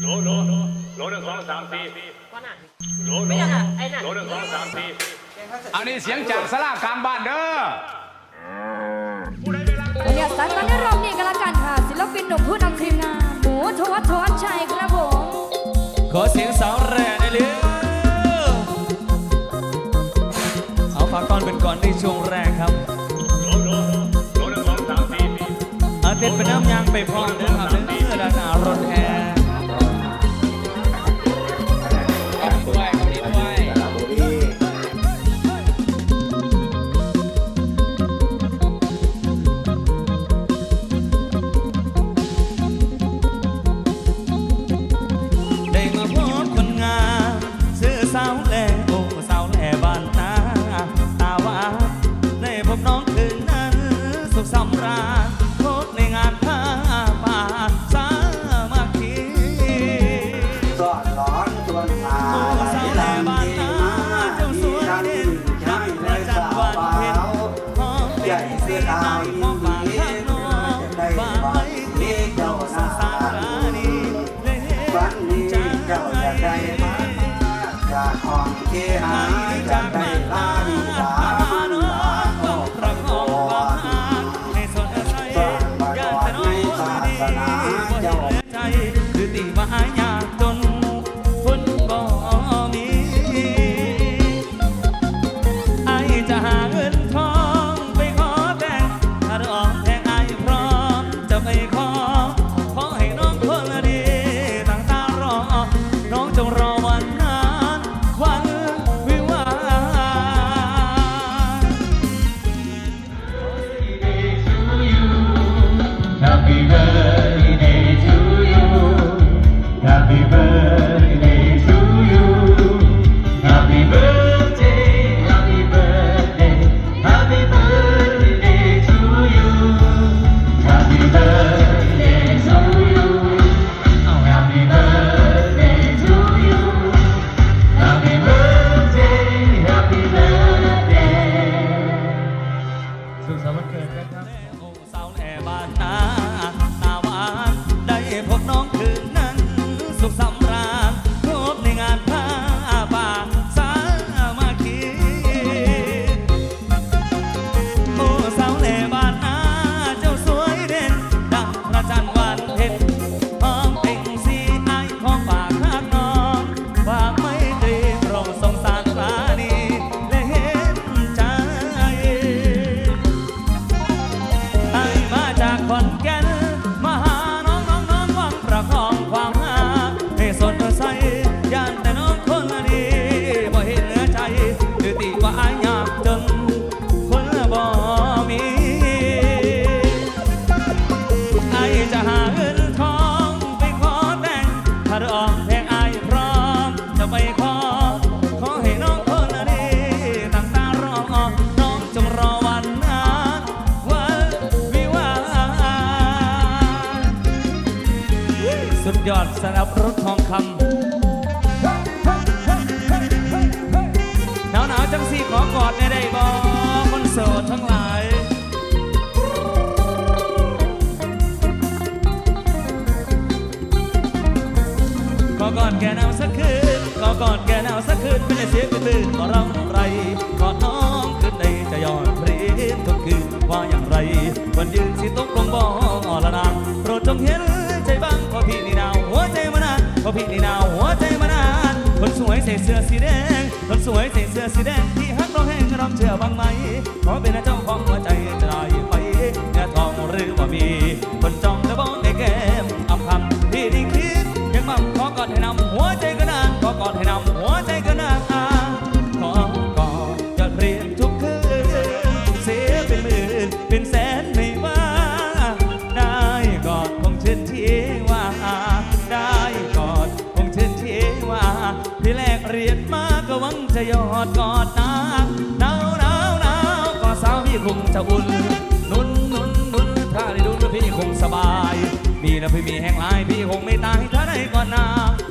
โหลโหลโหลหนึ่งสองสามสี่ก็น่ะโหลโหลไม่ได้ค่ะไอ้นั่นโหลหนึ่งสองสามสี่อันนี้เสียงจากสลากลางบ้านเด้อวันนี้สายตอนนี้รอบนี้กันละกันค่ะ ศิลปินหนุ่มผู้นำทีมงานหมูทวัฒน์ทวัฒน์ชัยครับผมขอเสียงสาวแร่ได้เลยเอาฝากตอนเป็นก่อนในช่วงแรกครับโหลโหลโหลหนึ่งสองสามสี่เอาเต้นไปน้ำยางไปพร้อมเด้อครับเด้อด้านหน้ารถแอร์ สำราญ หรือติว่าอายยากจนคนบ่มีไอจะหาเงินทองไปขอแต่งถ้าดอกแพงไอพร้อมจะไปขอ ขอให้น้องคนละดีตั้งตารอน้องจงรอวันนั้นวันวิวาห์สุดยอดสำหรับรถทองคำ กอดแกหนาวสักคืนขอกอดแกหนาวสักคืนเป็นเสียงตื่นๆขอร้องไรกอดน้องขึ้นในจะยอดเพลงทุกคืนว่าอย่างไรวันยืนสิตกลงบ่อละนางโปรดจงเห็นใจบ้างพราะพี่นี่หนาวหัวใจมานานพราะพี่นี่หนาวหัวใจมานานคนสวยใส่เสื้อสีแดงคนสวยใส่เสื้อสีแดงที่ฮักเราแห้งเราเชื่อบ้างไหมขอเป็นเจ้าของหัวใจจะได้ไป จะยอดกอดนางหนาวหนาวหนาวก็สาวพี่คงจะอุ่นนุ่นนุ่นนุ่นถ้าได้ดูพี่คงสบาย มีนะพี่มีแห่งลายพี่คงไม่ตายถ้าได้กอดนาง